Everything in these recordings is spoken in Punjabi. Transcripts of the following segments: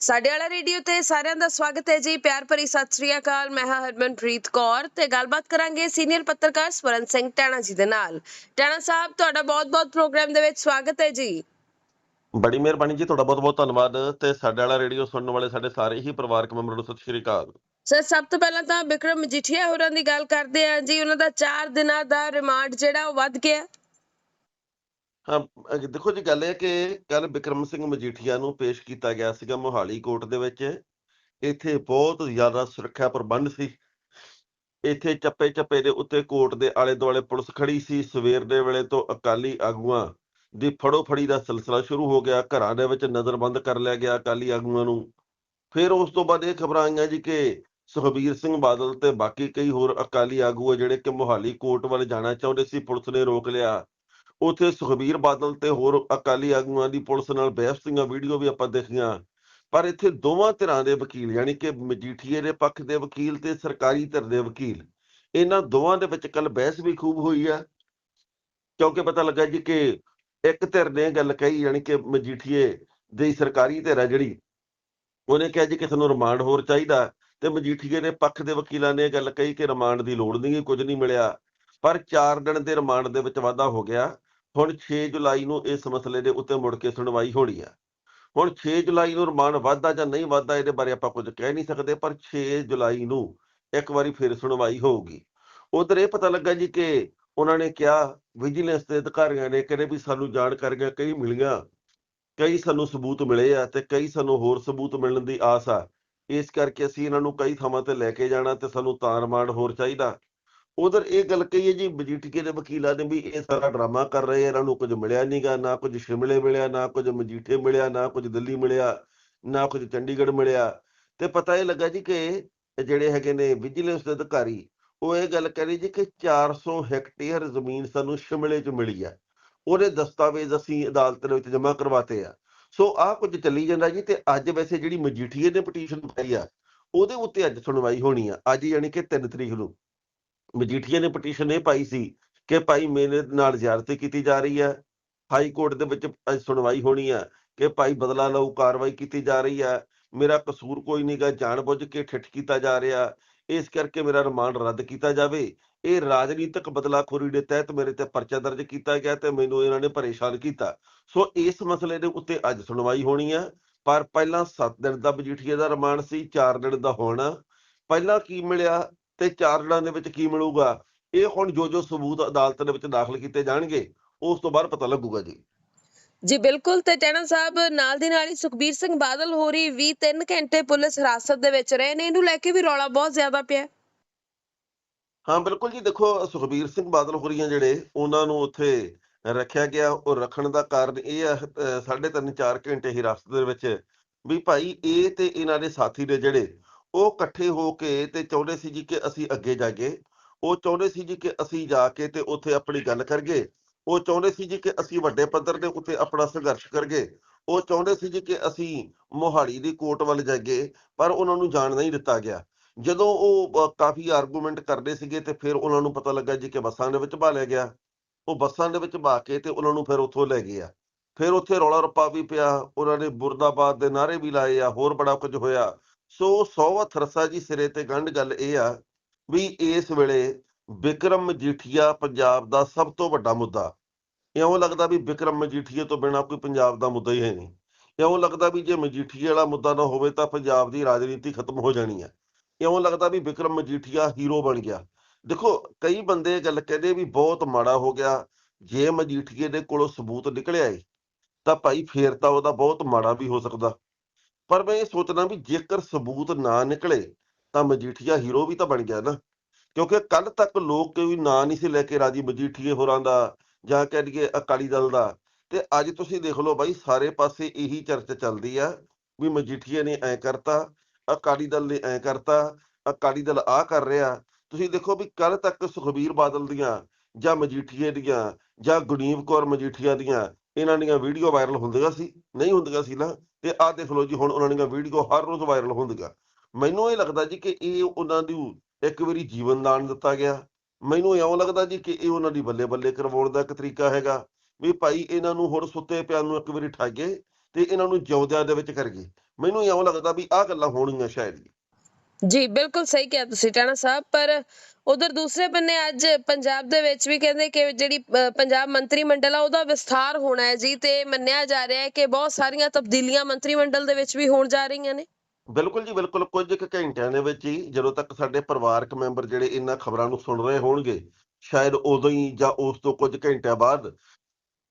ਸਾਡੇ ਵਾਲਾ ਰੇਡੀਓ ਤੇ ਸਾਰਿਆਂ ਦਾ ਸਵਾਗਤ ਹੈ ਜੀ। ਪਿਆਰ ਭਰੀ ਸਤਿ ਸ੍ਰੀ ਅਕਾਲ ਮੈਂ ਹਾਂ ਹਰਮਨਪ੍ਰੀਤ ਕੌਰ ਤੇ ਗੱਲਬਾਤ ਕਰਾਂਗੇ ਸੀਨੀਅਰ ਪੱਤਰਕਾਰ ਸਵਰਨ ਸਿੰਘ ਟਾਣਾ ਜੀ ਦੇ ਨਾਲ। ਟਾਣਾ ਸਾਹਿਬ ਤੁਹਾਡਾ ਬਹੁਤ-ਬਹੁਤ ਪ੍ਰੋਗਰਾਮ ਦੇ ਵਿੱਚ ਸਵਾਗਤ ਹੈ ਜੀ। ਬੜੀ ਮਿਹਰਬਾਨੀ ਜੀ ਤੁਹਾਡਾ ਬਹੁਤ ਬਹੁਤ ਧੰਨਵਾਦ ਤੇ ਸਾਡੇ ਵਾਲਾ ਰੇਡੀਓ ਸੁਣਨ ਵਾਲੇ ਸਾਡੇ ਸਾਰੇ ਹੀ ਪਰਿਵਾਰਕ ਮੈਂਬਰਾਂ ਨੂੰ ਸਤਿ ਸ਼੍ਰੀ ਅਕਾਲ। ਸਰ ਸਭ ਤੋਂ ਪਹਿਲਾਂ ਤਾਂ ਵਿਕਰਮ ਮਜੀਠੀਆ ਹੋਰਾਂ ਦੀ ਗੱਲ ਕਰਦੇ ਹਾਂ ਜੀ। ਉਹਨਾਂ ਦਾ 4 ਦਿਨਾਂ ਦਾ ਰਿਮਾਂਡ ਜਿਹੜਾ ਉਹ ਵੱਧ ਗਿਆ। ਦੇਖੋ ਜੀ ਗੱਲ ਇਹ ਹੈ ਕਿ ਕੱਲ ਬਿਕਰਮ ਸਿੰਘ ਮਜੀਠੀਆ ਨੂੰ ਪੇਸ਼ ਕੀਤਾ ਗਿਆ ਸੀਗਾ ਮੋਹਾਲੀ ਕੋਰਟ ਦੇ ਵਿੱਚ। ਇੱਥੇ ਬਹੁਤ ਜ਼ਿਆਦਾ ਸੁਰੱਖਿਆ ਪ੍ਰਬੰਧ ਸੀ। ਇੱਥੇ ਚੱਪੇ ਚੱਪੇ ਦੇ ਉੱਤੇ ਕੋਰਟ ਦੇ ਆਲੇ ਦੁਆਲੇ ਪੁਲਿਸ ਖੜੀ ਸੀ। ਸਵੇਰ ਦੇ ਵੇਲੇ ਤੋਂ ਅਕਾਲੀ ਆਗੂਆਂ ਦੀ ਫੜੋ ਫੜੀ ਦਾ ਸਿਲਸਿਲਾ ਸ਼ੁਰੂ ਹੋ ਗਿਆ। ਘਰਾਂ ਦੇ ਵਿੱਚ ਨਜ਼ਰਬੰਦ ਕਰ ਲਿਆ ਗਿਆ ਅਕਾਲੀ ਆਗੂਆਂ ਨੂੰ। ਫਿਰ ਉਸ ਤੋਂ ਬਾਅਦ ਇਹ ਖਬਰਾਂ ਆਈਆਂ ਜੀ ਕਿ ਸੁਖਬੀਰ ਸਿੰਘ ਬਾਦਲ ਤੇ ਬਾਕੀ ਕਈ ਹੋਰ ਅਕਾਲੀ ਆਗੂ ਆ ਜਿਹੜੇ ਕਿ ਮੋਹਾਲੀ ਕੋਰਟ ਵੱਲ ਜਾਣਾ ਚਾਹੁੰਦੇ ਸੀ। ਪੁਲਿਸ ਨੇ ਰੋਕ ਲਿਆ। ਉੱਥੇ ਸੁਖਬੀਰ ਬਾਦਲ ਤੇ ਹੋਰ ਅਕਾਲੀ ਆਗੂਆਂ ਦੀ ਪੁਲਿਸ ਨਾਲ ਬਹਿਸ ਦੀਆਂ ਵੀਡੀਓ ਵੀ ਆਪਾਂ ਦੇਖੀਆਂ। ਪਰ ਇੱਥੇ ਦੋਵਾਂ ਧਿਰਾਂ ਦੇ ਵਕੀਲ ਯਾਨੀ ਕਿ ਮਜੀਠੀਏ ਦੇ ਪੱਖ ਦੇ ਵਕੀਲ ਤੇ ਸਰਕਾਰੀ ਧਿਰ ਦੇ ਵਕੀਲ, ਇਹਨਾਂ ਦੋਵਾਂ ਦੇ ਵਿੱਚ ਕੱਲ ਬਹਿਸ ਵੀ ਖੂਬ ਹੋਈ ਆ। ਕਿਉਂਕਿ ਪਤਾ ਲੱਗਾ ਜੀ ਕਿ ਇੱਕ ਧਿਰ ਨੇ ਇਹ ਗੱਲ ਕਹੀ ਯਾਨੀ ਕਿ ਮਜੀਠੀਏ ਦੀ ਸਰਕਾਰੀ ਧਿਰ ਆ ਜਿਹੜੀ, ਉਹਨੇ ਕਿਹਾ ਜੀ ਕਿ ਸਾਨੂੰ ਰਿਮਾਂਡ ਹੋਰ ਚਾਹੀਦਾ। ਤੇ ਮਜੀਠੀਏ ਦੇ ਪੱਖ ਦੇ ਵਕੀਲਾਂ ਨੇ ਇਹ ਗੱਲ ਕਹੀ ਕਿ ਰਿਮਾਂਡ ਦੀ ਲੋੜ ਨਹੀਂ ਕੁਝ ਨਹੀਂ ਮਿਲਿਆ। ਪਰ 4 ਦਿਨ ਦੇ ਰਿਮਾਂਡ ਦੇ ਵਿੱਚ ਵਾਧਾ ਹੋ ਗਿਆ। ਹੁਣ 6 ਜੁਲਾਈ ਨੂੰ ਇਸ ਮਸਲੇ ਦੇ ਉੱਤੇ ਮੁੜ ਕੇ ਸੁਣਵਾਈ ਹੋਣੀ ਆ। ਹੁਣ 6 ਜੁਲਾਈ ਨੂੰ ਰਿਮਾਂਡ ਵਾਧਾ ਜਾਂ ਨਹੀਂ ਵਾਧਾ ਇਹਦੇ ਬਾਰੇ ਆਪਾਂ ਕੁਝ ਕਹਿ ਨਹੀਂ ਸਕਦੇ, ਪਰ 6 ਜੁਲਾਈ ਨੂੰ ਇੱਕ ਵਾਰੀ ਫਿਰ ਸੁਣਵਾਈ ਹੋਊਗੀ। ਉਧਰ ਇਹ ਪਤਾ ਲੱਗਾ ਜੀ ਕਿ ਉਹਨਾਂ ਨੇ ਕਿਹਾ ਵਿਜੀਲੈਂਸ ਦੇ ਅਧਿਕਾਰੀਆਂ ਨੇ ਕਹਿੰਦੇ ਵੀ ਸਾਨੂੰ ਜਾਣਕਾਰੀਆਂ ਕਈ ਮਿਲੀਆਂ, ਕਈ ਸਾਨੂੰ ਸਬੂਤ ਮਿਲੇ ਆ ਤੇ ਕਈ ਸਾਨੂੰ ਹੋਰ ਸਬੂਤ ਮਿਲਣ ਦੀ ਆਸ ਆ। ਇਸ ਕਰਕੇ ਅਸੀਂ ਇਹਨਾਂ ਨੂੰ ਕਈ ਥਾਵਾਂ ਤੇ ਲੈ ਕੇ ਜਾਣਾ ਤੇ ਸਾਨੂੰ ਤਾਂ ਰਿਮਾਂਡ ਹੋਰ ਚਾਹੀਦਾ। ਉਧਰ ਇਹ ਗੱਲ ਕਹੀ ਹੈ ਜੀ, ਮਜੀਠੀਏ ਦੇ ਵਕੀਲਾਂ ਨੇ ਵੀ ਇਹ ਸਾਰਾ ਡਰਾਮਾ ਕਰ ਰਹੇ ਆ, ਇਹਨਾਂ ਨੂੰ ਕੁਝ ਮਿਲਿਆ ਨਹੀਂਗਾ ਨਾ ਕੁਝ ਸ਼ਿਮਲੇ ਮਿਲਿਆ, ਨਾ ਕੁਝ ਮਜੀਠੇ ਮਿਲਿਆ, ਨਾ ਕੁਝ ਦਿੱਲੀ ਮਿਲਿਆ, ਨਾ ਕੁਝ ਚੰਡੀਗੜ੍ਹ ਮਿਲਿਆ। ਤੇ ਪਤਾ ਇਹ ਲੱਗਾ ਜੀ ਕਿ ਜਿਹੜੇ ਹੈਗੇ ਨੇ ਵਿਜੀਲੈਂਸ ਦੇ ਅਧਿਕਾਰੀ, ਉਹ ਇਹ ਗੱਲ ਕਰੀ ਜੀ ਕਿ 400 ਹੈਕਟੇਅਰ ਜ਼ਮੀਨ ਸਾਨੂੰ ਸ਼ਿਮਲੇ 'ਚ ਮਿਲੀ ਆ। ਉਹਦੇ ਦਸਤਾਵੇਜ਼ ਅਸੀਂ ਅਦਾਲਤ ਦੇ ਵਿੱਚ ਜਮ੍ਹਾਂ ਕਰਵਾਤੇ ਆ। ਸੋ ਆਹ ਕੁਝ ਚੱਲੀ ਜਾਂਦਾ ਜੀ ਤੇ ਅੱਜ ਵੈਸੇ ਜਿਹੜੀ ਮਜੀਠੀਏ ਨੇ ਪਟੀਸ਼ਨ ਪਾਈ ਆ, ਉਹਦੇ ਉੱਤੇ ਅੱਜ ਸੁਣਵਾਈ ਹੋਣੀ ਆ, ਅੱਜ ਯਾਨੀ ਕਿ 3 ਤਰੀਕ ਨੂੰ। ਮਜੀਠੀਆ ਨੇ ਪਟੀਸ਼ਨ ਇਹ ਪਾਈ ਸੀ ਕਿ ਭਾਈ ਮੇਰੇ ਨਾਲ ਜ਼ਿਆਰਤੀ ਕੀਤੀ ਜਾ ਰਹੀ ਹੈ, ਹਾਈ ਕੋਰਟ ਦੇ ਵਿੱਚ ਅੱਜ ਸੁਣਵਾਈ ਹੋਣੀ ਹੈ ਕਿ ਭਾਈ ਬਦਲਾ ਲਓ ਕਾਰਵਾਈ ਕੀਤੀ ਜਾ ਰਹੀ ਹੈ, ਮੇਰਾ ਕਸੂਰ ਕੋਈ ਨਹੀਂਗਾ ਜਾਣਬੁੱਝ ਕੇ ਠਿੱਠ ਕੀਤਾ ਜਾ ਰਿਹਾ, ਇਸ ਕਰਕੇ ਮੇਰਾ ਰਿਮਾਂਡ ਰੱਦ ਕੀਤਾ ਜਾਵੇ। ਇਹ ਰਾਜਨੀਤਿਕ ਬਦਲਾਖੋਰੀ ਦੇ ਤਹਿਤ ਮੇਰੇ ਤੇ ਪਰਚਾ ਦਰਜ ਕੀਤਾ ਗਿਆ ਤੇ ਮੈਨੂੰ ਇਹਨਾਂ ਨੇ ਪਰੇਸ਼ਾਨ ਕੀਤਾ। ਸੋ ਇਸ ਮਸਲੇ ਦੇ ਉੱਤੇ ਅੱਜ ਸੁਣਵਾਈ ਹੋਣੀ ਹੈ, ਪਰ ਪਹਿਲਾਂ 7 ਦਿਨ ਦਾ ਮਜੀਠੀਆ ਦਾ ਰਿਮਾਂਡ ਸੀ 4 ਦਿਨ ਦਾ ਹੋਣਾ। ਪਹਿਲਾਂ ਕੀ ਮਿਲਿਆ? ਤੇ ਚਾਰ ਦਿਨਾਂ ਦੇ ਵਿੱਚ ਕੀ ਮਿਲੂਗਾ? ਇਹ ਹੁਣ ਜੋ ਜੋ ਸਬੂਤ ਅਦਾਲਤ ਦੇ ਵਿੱਚ ਦਾਖਲ ਕੀਤੇ ਜਾਣਗੇ ਉਸ ਤੋਂ ਬਾਅਦ ਪਤਾ ਲੱਗੂਗਾ ਜੀ। ਜੀ ਬਿਲਕੁਲ ਤੇ ਟਾਣਾ ਸਾਹਿਬ ਨਾਲ ਦੀ ਨਾਲ ਹੀ ਸੁਖਬੀਰ ਸਿੰਘ ਬਾਦਲ ਹੋਰੀ ਵੀ 3 ਘੰਟੇ ਪੁਲਿਸ ਹਿਰਾਸਤ ਦੇ ਵਿੱਚ ਰਹੇ ਨੇ। ਇਹਨੂੰ ਲੈ ਕੇ ਵੀ ਰੌਲਾ ਬਹੁਤ ਜ਼ਿਆਦਾ ਪਿਆ। ਹਾਂ ਬਿਲਕੁਲ ਜੀ। ਦੇਖੋ ਸੁਖਬੀਰ ਸਿੰਘ ਬਾਦਲ ਹੋਰੀਆਂ ਜਿਹੜੇ ਉਹਨਾਂ ਨੂੰ ਉੱਥੇ ਰੱਖਿਆ ਗਿਆ। ਉਹ ਰੱਖਣ ਦਾ ਕਾਰਨ ਇਹ ਸਾਢੇ ਤਿੰਨ 4 ਘੰਟੇ ਹਿਰਾਸਤ ਦੇ ਵਿੱਚ ਵੀ ਭਾਈ ਇਹ ਤੇ ਇਹਨਾਂ ਦੇ ਸਾਥੀ ਨੇ ਜਿਹੜੇ ਉਹ ਇਕੱਠੇ ਹੋ ਕੇ ਤੇ ਚਾਹੁੰਦੇ ਸੀ ਜੀ ਕਿ ਅਸੀਂ ਅੱਗੇ ਜਾਗੇ ਉਹ ਚਾਹੁੰਦੇ ਸੀ ਜੀ ਕਿ ਅਸੀਂ ਜਾ ਕੇ ਤੇ ਉੱਥੇ ਆਪਣੀ ਗੱਲ ਕਰਗੇ ਉਹ ਚਾਹੁੰਦੇ ਸੀ ਜੀ ਕਿ ਅਸੀਂ ਵੱਡੇ ਪੱਧਰ ਦੇ ਉੱਤੇ ਆਪਣਾ ਸੰਘਰਸ਼ ਕਰਗੇ ਉਹ ਚਾਹੁੰਦੇ ਸੀ ਜੀ ਕਿ ਅਸੀਂ ਮੋਹਾਲੀ ਦੀ ਕੋਰਟ ਵੱਲ ਜਾਈਏ, ਪਰ ਉਹਨਾਂ ਨੂੰ ਜਾਣ ਨਹੀਂ ਦਿੱਤਾ ਗਿਆ। ਜਦੋਂ ਉਹ ਕਾਫੀ ਆਰਗੂਮੈਂਟ ਕਰਦੇ ਸੀਗੇ ਤੇ ਫਿਰ ਉਹਨਾਂ ਨੂੰ ਪਤਾ ਲੱਗਾ ਜੀ ਕਿ ਬੱਸਾਂ ਦੇ ਵਿੱਚ ਭਾ ਲਿਆ ਗਿਆ। ਉਹ ਬੱਸਾਂ ਦੇ ਵਿੱਚ ਭਾ ਕੇ ਤੇ ਉਹਨਾਂ ਨੂੰ ਫਿਰ ਉੱਥੋਂ ਲੈ ਗਏ ਆ। ਫਿਰ ਉੱਥੇ ਰੌਲਾ ਰੱਪਾ ਵੀ ਪਿਆ, ਉਹਨਾਂ ਨੇ ਬੁਰਦਾਬਾਦ ਦੇ ਨਾਰੇ ਵੀ ਲਾਏ ਆ, ਹੋਰ ਬੜਾ ਕੁਝ ਹੋਇਆ। ਸੋ ਸੌ ਥਰਸਾ ਜੀ ਸਿਰੇ ਤੇ ਗੰਢ ਗੱਲ ਇਹ ਆ ਵੀ ਇਸ ਵੇਲੇ ਵਿਕਰਮ ਮਜੀਠੀਆ ਪੰਜਾਬ ਦਾ ਸਭ ਤੋਂ ਵੱਡਾ ਮੁੱਦਾ। ਇਉਂ ਲੱਗਦਾ ਵੀ ਵਿਕਰਮ ਮਜੀਠੀਏ ਤੋਂ ਬਿਨਾਂ ਕੋਈ ਪੰਜਾਬ ਦਾ ਮੁੱਦਾ ਹੀ ਹੈ ਨਹੀਂ। ਇਉਂ ਲੱਗਦਾ ਵੀ ਜੇ ਮਜੀਠੀਏ ਵਾਲਾ ਮੁੱਦਾ ਨਾ ਹੋਵੇ ਤਾਂ ਪੰਜਾਬ ਦੀ ਰਾਜਨੀਤੀ ਖਤਮ ਹੋ ਜਾਣੀ ਹੈ ਇਉਂ ਲੱਗਦਾ ਵੀ ਵਿਕਰਮ ਮਜੀਠੀਆ ਹੀਰੋ ਬਣ ਗਿਆ। ਦੇਖੋ, ਕਈ ਬੰਦੇ ਇਹ ਗੱਲ ਕਹਿੰਦੇ ਵੀ ਬਹੁਤ ਮਾੜਾ ਹੋ ਗਿਆ, ਜੇ ਮਜੀਠੀਏ ਦੇ ਕੋਲੋਂ ਸਬੂਤ ਨਿਕਲਿਆ ਏ, ਤਾਂ ਭਾਈ ਫੇਰ ਤਾਂ ਉਹਦਾ ਬਹੁਤ ਮਾੜਾ ਵੀ ਹੋ ਸਕਦਾ। ਪਰ ਮੈਂ ਇਹ ਸੋਚਦਾ ਵੀ ਜੇਕਰ ਸਬੂਤ ਨਾ ਨਿਕਲੇ, ਤਾਂ ਮਜੀਠੀਆ ਹੀਰੋ ਵੀ ਤਾਂ ਬਣ ਗਿਆ ਨਾ। ਕਿਉਂਕਿ ਕੱਲ ਤੱਕ ਲੋਕ ਕੋਈ ਨਾਂ ਨਹੀਂ ਸੀ ਲੈ ਕੇ ਰਾਜੀ ਮਜੀਠੀਏ ਹੋਰਾਂ ਦਾ ਜਾਂ ਕਹਿ ਲਈਏ ਅਕਾਲੀ ਦਲ ਦਾ। ਤੇ ਅੱਜ ਤੁਸੀਂ ਦੇਖ ਲਓ ਬਾਈ, ਸਾਰੇ ਪਾਸੇ ਇਹੀ ਚਰਚਾ ਚੱਲਦੀ ਆ ਵੀ ਮਜੀਠੀਏ ਨੇ ਐ ਕਰਤਾ, ਅਕਾਲੀ ਦਲ ਨੇ ਐ ਕਰਤਾ, ਅਕਾਲੀ ਦਲ ਆ ਕਰ ਰਿਹਾ। ਤੁਸੀਂ ਦੇਖੋ ਵੀ ਕੱਲ ਤੱਕ ਸੁਖਬੀਰ ਬਾਦਲ ਦੀਆਂ ਜਾਂ ਮਜੀਠੀਏ ਦੀਆਂ ਜਾਂ ਗੁਰਨੀਵ ਕੌਰ ਮਜੀਠੀਆ ਦੀਆਂ ਇਹਨਾਂ ਦੀਆਂ ਵੀਡੀਓ ਵਾਇਰਲ ਹੁੰਦੀਆਂ ਸੀ, ਨਹੀਂ ਹੁੰਦੀਆਂ ਸੀ ਨਾ। ਤੇ ਆਹ ਦੇਖ ਲਓ ਜੀ, ਹੁਣ ਉਹਨਾਂ ਦੀਆਂ ਵੀਡੀਓ ਹਰ ਰੋਜ਼ ਵਾਇਰਲ ਹੁੰਦੀਆਂ। ਮੈਨੂੰ ਇਹ ਲੱਗਦਾ ਜੀ ਕਿ ਇਹ ਉਹਨਾਂ ਦੀ ਇੱਕ ਵਾਰੀ ਜੀਵਨ ਦਾਨ ਦਿੱਤਾ ਗਿਆ। ਮੈਨੂੰ ਇਉਂ ਲੱਗਦਾ ਜੀ ਕਿ ਇਹ ਉਹਨਾਂ ਦੀ ਬੱਲੇ ਬੱਲੇ ਕਰਵਾਉਣ ਦਾ ਇੱਕ ਤਰੀਕਾ ਹੈਗਾ ਵੀ ਭਾਈ ਇਹਨਾਂ ਨੂੰ ਹੁਣ ਸੁੱਤੇ ਪਿਆਂ ਨੂੰ ਇੱਕ ਵਾਰੀ ਠਾਗੇ ਤੇ ਇਹਨਾਂ ਨੂੰ ਜਿਉਂਦਿਆਂ ਦੇ ਵਿੱਚ ਕਰੀਏ। ਮੈਨੂੰ ਇਉਂ ਲੱਗਦਾ ਵੀ ਆਹ ਗੱਲਾਂ ਹੋਣਗੀਆਂ ਸ਼ਾਇਦ ਜੀ, ਬਿਲਕੁਲ ਸਹੀ ਕਿਹਾ ਤੁਸੀਂ, ਟਾਣਾ ਸਾਹਿਬ, ਪਰ ਉਧਰ ਦੂਸਰੇ ਬੰਨੇ ਅੱਜ ਪੰਜਾਬ ਦੇ ਵਿੱਚ ਵੀ ਕਹਿੰਦੇ ਕਿ ਜਿਹੜੀ ਪੰਜਾਬ ਮੰਤਰੀ ਮੰਡਲ ਆ, ਉਹਦਾ ਵਿਸਥਾਰ ਹੋਣਾ ਹੈ ਜੀ, ਤੇ ਮੰਨਿਆ ਜਾ ਰਿਹਾ ਹੈ ਕਿ ਬਹੁਤ ਸਾਰੀਆਂ ਤਬਦੀਲੀਆਂ ਮੰਤਰੀ ਮੰਡਲ ਦੇ ਵਿੱਚ ਵੀ ਹੋਣ ਜਾ ਰਹੀਆਂ ਨੇ। ਬਿਲਕੁਲ ਜੀ, ਬਿਲਕੁਲ, ਕੁਝ ਕੁ ਘੰਟਿਆਂ ਦੇ ਵਿੱਚ ਹੀ ਜਦੋਂ ਤੱਕ ਸਾਡੇ ਪਰਿਵਾਰਕ ਮੈਂਬਰ ਜਿਹੜੇ ਇਹਨਾਂ ਖਬਰਾਂ ਨੂੰ ਸੁਣ ਰਹੇ ਹੋਣਗੇ, ਸ਼ਾਇਦ ਉਦੋਂ ਹੀ ਜਾਂ ਉਸ ਤੋਂ ਕੁਝ ਘੰਟਿਆਂ ਬਾਅਦ